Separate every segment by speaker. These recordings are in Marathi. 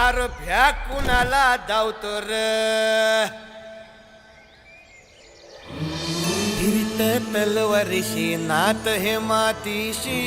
Speaker 1: अर भ्या कुणाला धावतो र? फिरत तलवारीशी नात हे मातीशी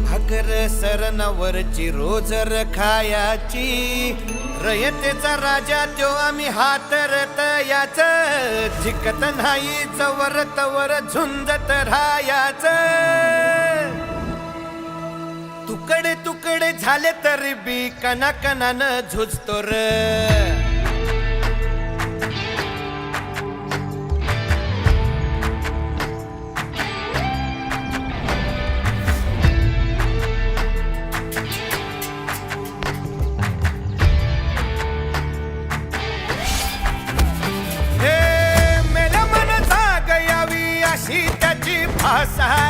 Speaker 1: भाकर सरनावरची रोजर खायाची रयतेचा राजा त्यो आम्ही हातरत याच झिकत नाही चवर तवर झुंजत राहायचं. तुकडे तुकडे झाले तरी बी कना कनानं झुजतो र. हे मेल्या मन जाग यावी अशी त्याची भासार मेल्या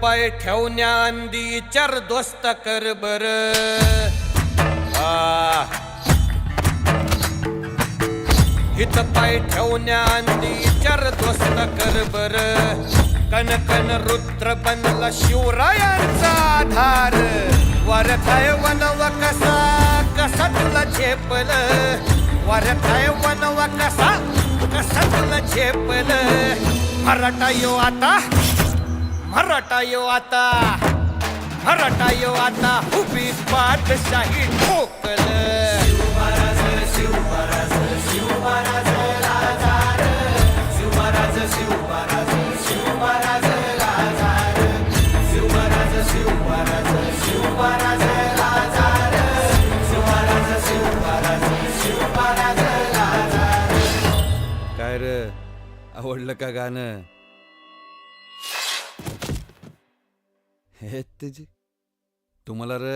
Speaker 1: पाय ठेवण्या अंदी चर दोस्त कर बर हित पाय ठेवण्या अंदी चर दोस्त कर बर कन कन रुद्र बनला शिवरायांचा आधार. वरथाय वनव कसा कसा तुला झेपल? वरथाय वनव कसा कसा तुला झेपल? मराठा यो आता मराठा यो आता मराठा यो आता उभी बादशाही ठोकल. काय र आवडलं का गाणं? हे तुझी तुम्हाला र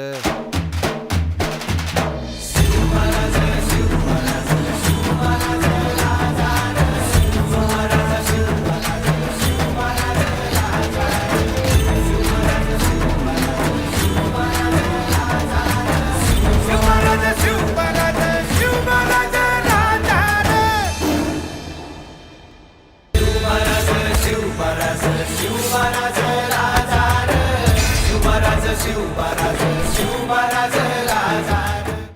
Speaker 2: शिवराज शिवराज.